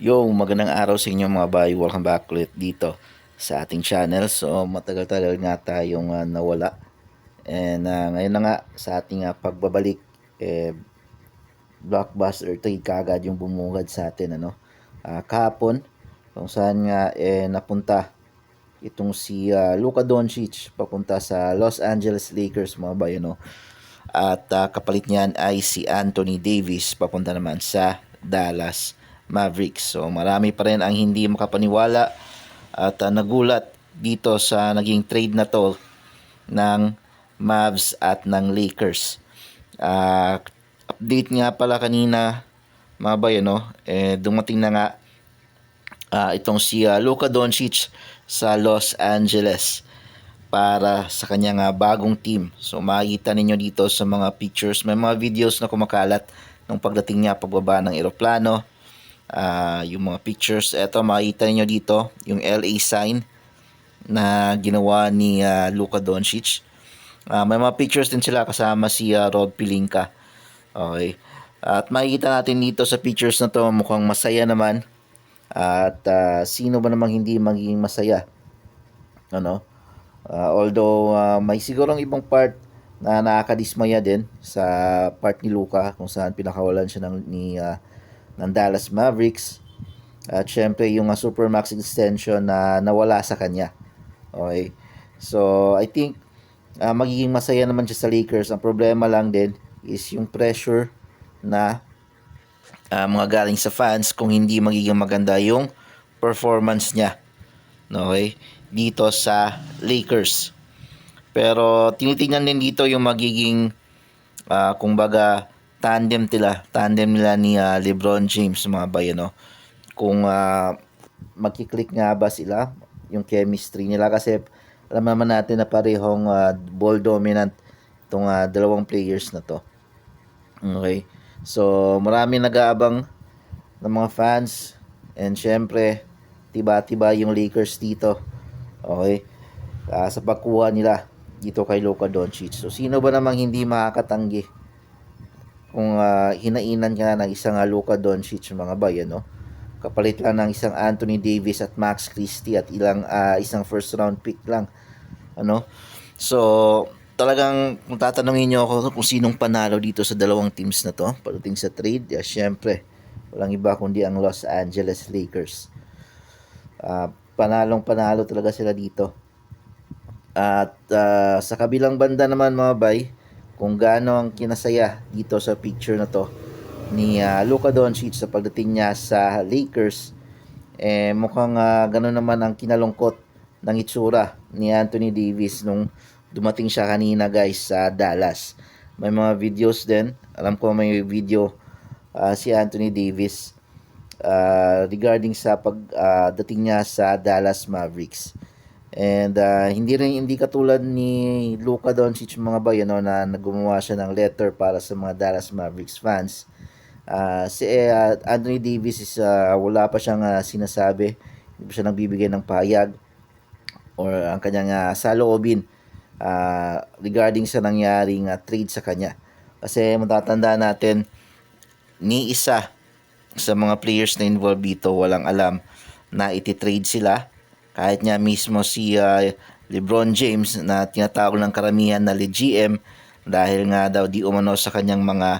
Yo, magandang araw sa inyo mga bay. Welcome back ulit dito sa ating channel. So, matagal-tagal nga tayong ah, nawala. And ah, ngayon na nga sa ating ah, pagbabalik, eh, blockbuster trade kagad yung bumungad sa atin. Ano? Ah, kahapon, kung saan nga eh, napunta itong si ah, Luka Doncic papunta sa Los Angeles Lakers mga bay. Ano? At ah, kapalit niyan ay si Anthony Davis papunta naman sa Dallas Mavericks. So marami pa rin ang hindi makapaniwala at ah, nagulat dito sa naging trade na to ng Mavs at ng Lakers. Ah, update nga pala kanina mga bay, no? Eh, dumating na nga ah, itong si ah, Luka Doncic sa Los Angeles para sa kanyang ah, bagong team. So makikita ninyo dito sa mga pictures, may mga videos na kumakalat nung pagdating niya pagbaba ng eroplano. Ah, yung mga pictures, eto makikita niyo dito yung LA sign na ginawa ni ah, Luka Doncic. Ah, may mga pictures din sila kasama si ah, Rod Pilinka. Okay. At makikita natin dito sa pictures na to mukhang masaya naman. At ah, sino ba namang hindi magiging masaya? Ano? Ah, although ah, may sigurong ibang part na nakakadismaya din sa part ni Luka kung saan pinakawalan siya ng ni ah, ng Dallas Mavericks. At syempre yung uh, Supermax extension na nawala sa kanya. Okay. So I think ah, magiging masaya naman siya sa Lakers. Ang problema lang din is yung pressure na ah, mga galing sa fans kung hindi magiging maganda yung performance niya. Okay? Dito sa Lakers. Pero tinitingnan din dito yung magiging ah, kumbaga tandem nila, tandem nila ni ah, LeBron James mga bayan no. Kung uh, magki-click nga ba sila yung chemistry nila kasi alam naman natin na parehong ah, ball dominant itong ah, dalawang players na to. Okay. So, marami nag-aabang ng mga fans and syempre tiba-tiba yung Lakers dito. Okay. Ah, sa pagkuha nila dito kay Luka Doncic. So, sino ba namang hindi makakatanggi kung ah, hinainan ka ng isang uh, Luka Doncic mga bayan, no? Kapalit lang ng isang Anthony Davis at Max Christie at ilang ah, isang first round pick lang. Ano? So, talagang kung tatanungin niyo ako kung sinong panalo dito sa dalawang teams na to pagdating sa trade, yeah, syempre, walang iba kundi ang Los Angeles Lakers. Ah, panalong panalo talaga sila dito. At ah, sa kabilang banda naman mga bay, kung gaano ang kinasaya dito sa picture na to ni ah, Luka Doncic sa pagdating niya sa Lakers, eh mukhang ah, gano'n naman ang kinalungkot ng itsura ni Anthony Davis nung dumating siya kanina guys sa Dallas. May mga videos din. Alam ko may video ah, si Anthony Davis uh, regarding sa pagdating niya sa Dallas Mavericks. And uh, hindi rin hindi katulad ni Luka Doncic mga bayan no, na naggumawa siya ng letter para sa mga Dallas Mavericks fans. Uh, si uh, Anthony Davis is uh, wala pa siyang uh, sinasabi, hindi pa siya nagbibigay ng pahayag or ang kanyang uh, saloobin uh, regarding sa nangyaring uh, trade sa kanya. Kasi matatanda natin ni isa sa mga players na involved dito walang alam na iti-trade sila kahit nga mismo si uh, LeBron James na tinatawag ng karamihan na GM dahil nga daw di umano sa kanyang mga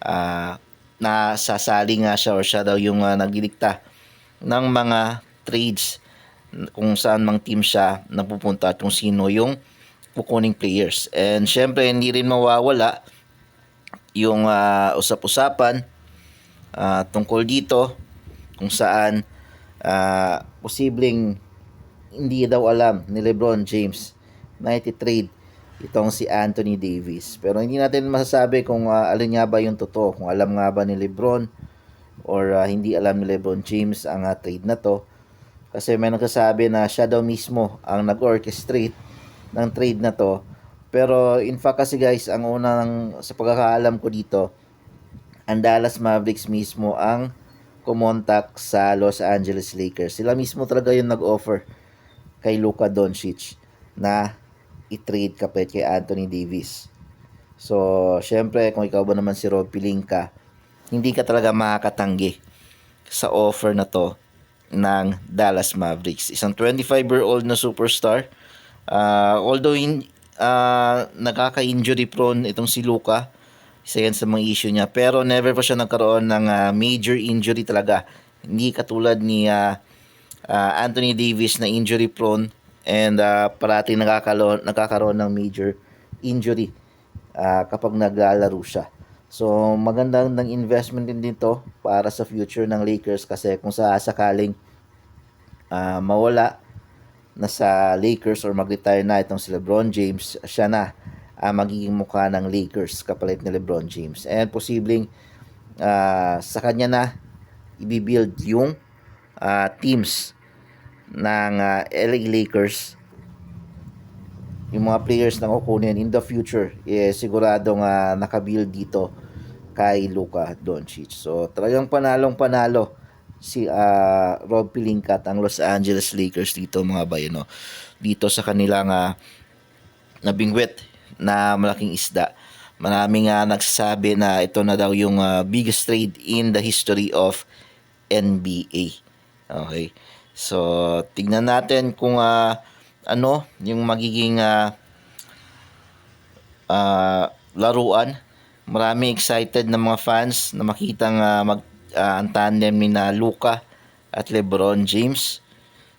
uh, nasasali nga siya or siya daw yung uh, naglilikta ng mga trades kung saan mang team siya napupunta at kung sino yung kukuning players. And syempre hindi rin mawawala yung uh, usap-usapan uh, tungkol dito kung saan uh, posibleng hindi daw alam ni Lebron James na iti-trade itong si Anthony Davis. Pero hindi natin masasabi kung uh, alin nga ba yung totoo, kung alam nga ba ni Lebron or uh, hindi alam ni Lebron James ang uh, trade na to. Kasi may nagsasabi na siya daw mismo ang nag-orchestrate ng trade na to. Pero in fact kasi guys, ang unang sa pagkakaalam ko dito, ang Dallas Mavericks mismo ang kumontak sa Los Angeles Lakers. Sila mismo talaga yung nag-offer kay Luka Doncic na i-trade kapit kay Anthony Davis. So, syempre, kung ikaw ba naman si Rob Pilinka, hindi ka talaga makakatanggi sa offer na to ng Dallas Mavericks. Isang 25-year-old na superstar. Ah, although in, ah, nakaka-injury prone itong si Luka, isa yan sa mga issue niya. Pero never pa siya nagkaroon ng ah, major injury talaga. Hindi katulad ni ah, ah, Anthony Davis na injury prone and ah, parating nakakaroon, nakakaroon ng major injury ah, kapag naglalaro siya. So magandang ng investment din dito para sa future ng Lakers kasi kung sa sakaling ah, mawala na sa Lakers or mag-retire na itong si LeBron James, siya na ang magiging mukha ng Lakers kapalit ni LeBron James. And posibleng ah, sa kanya na ibibuild yung ah, teams ng ah, LA Lakers yung mga players na kukunin in the future eh siguradong uh, nakabuild dito kay Luka Doncic. So talagang panalong panalo si ah, Rob Pelinka ang Los Angeles Lakers dito mga bayano. Dito sa kanilang uh, nabingwit na malaking isda. Maraming nga nagsasabi na ito na daw yung ah, biggest trade in the history of NBA. Okay. So, tignan natin kung ah, ano yung magiging ah, ah, laruan. Marami excited na mga fans na makitang ah, mag ah, ang tandem ni na Luka at LeBron James.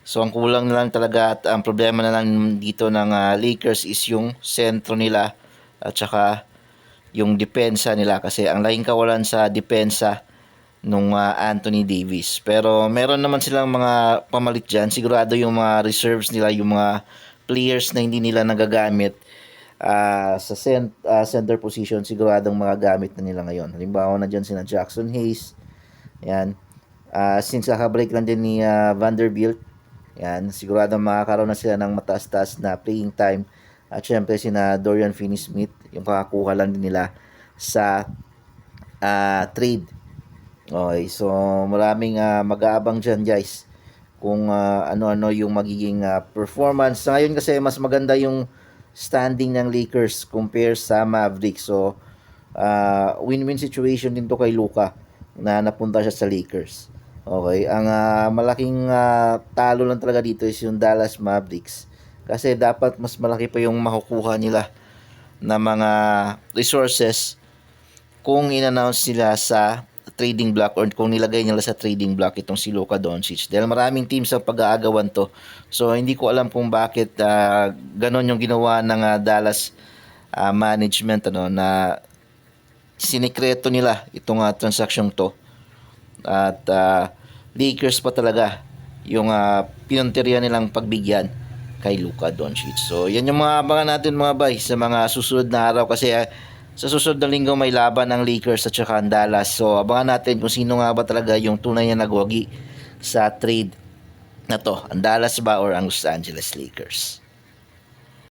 So ang kulang na lang talaga at ang problema na lang dito ng ah, Lakers is yung sentro nila at saka yung depensa nila kasi ang laking kawalan sa depensa nung ah, Anthony Davis. Pero meron naman silang mga pamalit dyan. Sigurado yung mga reserves nila, yung mga players na hindi nila nagagamit ah, sa cent, ah, center position, siguradong mga gamit na nila ngayon. Halimbawa na dyan sina Jackson Hayes. Yan. Ah, since kakabreak lang din ni ah, Vanderbilt, yan, sigurado makakaroon na sila ng mataas-taas na playing time. At syempre sina Dorian Finney-Smith, yung kakakuha lang din nila sa ah, trade. Okay, so maraming ah, mag-aabang dyan guys kung ah, ano-ano yung magiging ah, performance. Ngayon kasi mas maganda yung standing ng Lakers compare sa Mavericks. So ah, win-win situation din to kay Luka na napunta siya sa Lakers. Okay, ang ah, malaking ah, talo lang talaga dito is yung Dallas Mavericks. Kasi dapat mas malaki pa yung makukuha nila na mga resources kung in-announce nila sa trading block or kung nilagay nila sa trading block itong si Luka Doncic. Dahil maraming teams ang pag-aagawan to. So hindi ko alam kung bakit ah, ganon yung ginawa ng ah, Dallas ah, management ano na sinikreto nila itong ah, transaction to. At ah, Lakers pa talaga yung uh, pinunteriya nilang pagbigyan kay Luka Doncic. So, yan yung mga abangan natin mga bay sa mga susunod na araw kasi ah, sa susunod na linggo may laban ang Lakers at saka ang Dallas. So, abangan natin kung sino nga ba talaga yung tunay na nagwagi sa trade na to. Ang Dallas ba or ang Los Angeles Lakers?